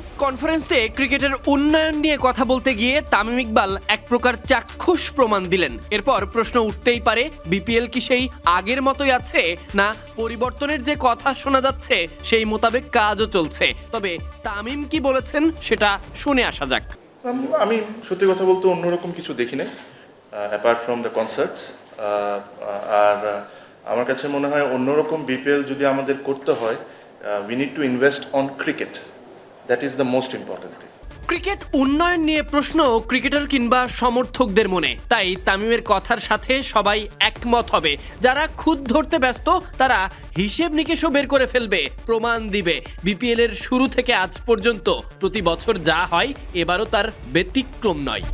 Press কনফারেন্সে ক্রিকেটের উন্নয়ন নিয়ে কথা বলতে গিয়ে তামিম ইকবাল এক প্রকার চাক্ষুষ প্রমাণ দিলেন। এরপর প্রশ্ন উঠতেই পারে, বিপিএল কি সেই আগের মতোই আছে, না পরিবর্তনের যে কথা শোনা যাচ্ছে, সেই মোতাবেক কাজও চলছে। তবে তামিম কি বলেছেন, সেটা শুনে আসা যাক। আমি সত্যি কথা বলতে অন্যরকম কিছু দেখি না অ্যাপার্ট ফ্রম দ্য কনসার্টস আর আমার কাছে মনে হয় অন্যরকম বিপিএল যদি আমাদের করতে হয় we need to invest on cricket that is the most important thing cricket উন্নয়ন নিয়ে প্রশ্ন ক্রিকেটার কিংবা সমর্থকদের মনে। তাই তামিমের কথার সাথে সবাই একমত হবে। যারা খুদ ধরতে ব্যস্ত, তারা হিসেব নিকেশও বের করে ফেলবে, প্রমাণ দিবে। বিপিএল এর শুরু থেকে আজ পর্যন্ত প্রতি বছর যা হয়, এবারও তার ব্যতিক্রম নয়।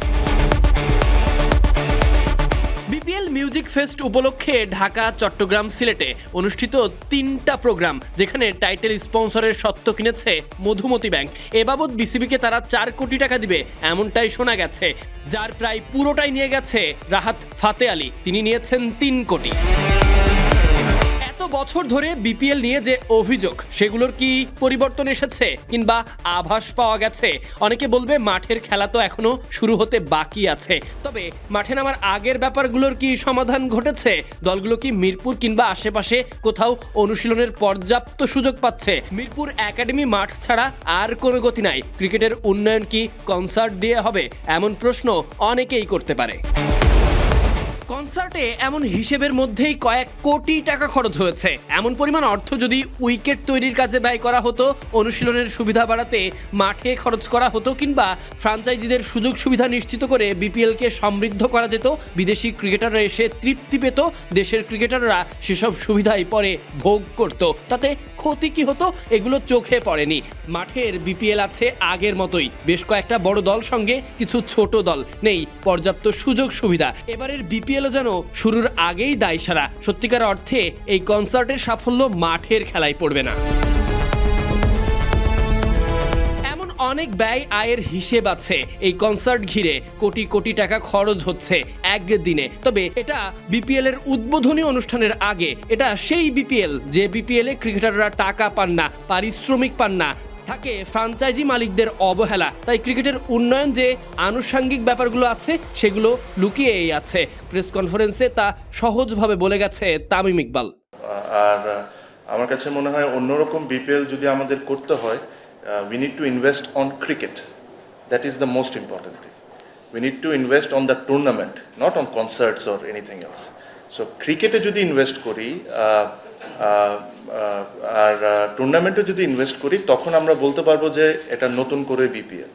বিপিএল মিউজিক ফেস্ট উপলক্ষে ঢাকা, চট্টগ্রাম, সিলেটে অনুষ্ঠিত তিনটা প্রোগ্রাম, যেখানে টাইটেল স্পন্সরের সত্ত্ব কিনেছে মধুমতি ব্যাংক। এ বাবদ বিসিবিকে তারা চার কোটি টাকা দিবে, এমনটাই শোনা গেছে, যার প্রায় পুরোটাই নিয়ে গেছে রাহাত ফাতে আলী। তিনি নিয়েছেন তিন কোটি। এত বছর ধরে বিপিএল নিয়ে যে অভিযোগ, সেগুলোর কি পরিবর্তন এসেছে কিংবা আভাস পাওয়া গেছে? অনেকে বলবে মাঠের খেলা তো এখনও শুরু হতে বাকি আছে। তবে মাঠে নামার আগের ব্যাপারগুলোর কি সমাধান ঘটেছে? দলগুলো কি মিরপুর কিংবা আশেপাশে কোথাও অনুশীলনের পর্যাপ্ত সুযোগ পাচ্ছে? মিরপুর একাডেমি মাঠ ছাড়া আর কোনো গতি নাই। ক্রিকেটের উন্নয়ন কি কনসার্ট দিয়ে হবে? এমন প্রশ্ন অনেকেই করতে পারে। কনসার্টে এমন হিসেবের মধ্যেই কয়েক কোটি টাকা খরচ হয়েছে। এমন পরিমাণ অর্থ যদি উইকেট তৈরির কাজে ব্যয় করা হতো, অনুশীলনের সুবিধা বাড়াতে মাঠে খরচ করা হতো কিংবা ফ্রাঞ্চাইজিদের সুযোগ সুবিধা নিশ্চিত করে বিপিএলকে সমৃদ্ধ করা যেত, বিদেশি ক্রিকেটাররা এসে তৃপ্তি পেত, দেশের ক্রিকেটাররা সেসব সুবিধাই পরে ভোগ করত। তাতে ক্ষতি কি হতো, এগুলো চোখে পড়েনি। মাঠের বিপিএল আছে আগের মতোই। বেশ কয়েকটা বড় দল সঙ্গে কিছু ছোট দল নেই, পর্যাপ্ত সুযোগ সুবিধা। এবারের বিপিএলও যেন শুরুর আগেই দায় সারা সত্যিকার অর্থে এই কনসার্টের সাফল্য মাঠের খেলায় পড়বে না। অনেক ব্যয় আয়ের হিসেব আছে। এই কনসার্ট ঘিরে কোটি কোটি টাকা খরচ হচ্ছে একদিনে। তবে এটা বিপিএল এর উদ্বোধনী অনুষ্ঠানের আগে। এটা সেই বিপিএল যে বিপিএল ক্রিকেটাররা টাকা পান না, পারিশ্রমিক পান না। থাকে ফ্রাঞ্চাইজি মালিকদের অবহেলা। তাই ক্রিকেটের উন্নয়ন যে আনুষাঙ্গিক ব্যাপারগুলো আছে, সেগুলো লুকিয়েই আছে। প্রেস কনফারেন্সে তা সহজভাবে বলে গেছে তামিম ইকবাল। আর আমার কাছে মনে হয় অন্যরকম বিপিএল যদি আমাদের করতে হয় we need to invest on cricket that is the most important thing we need to invest on the tournament not on concerts or anything else so ক্রিকেটে যদি ইনভেস্ট করি আর টুর্নামেন্টে যদি ইনভেস্ট করি তখন আমরা বলতে পারব যে এটা নতুন করে বিপিএল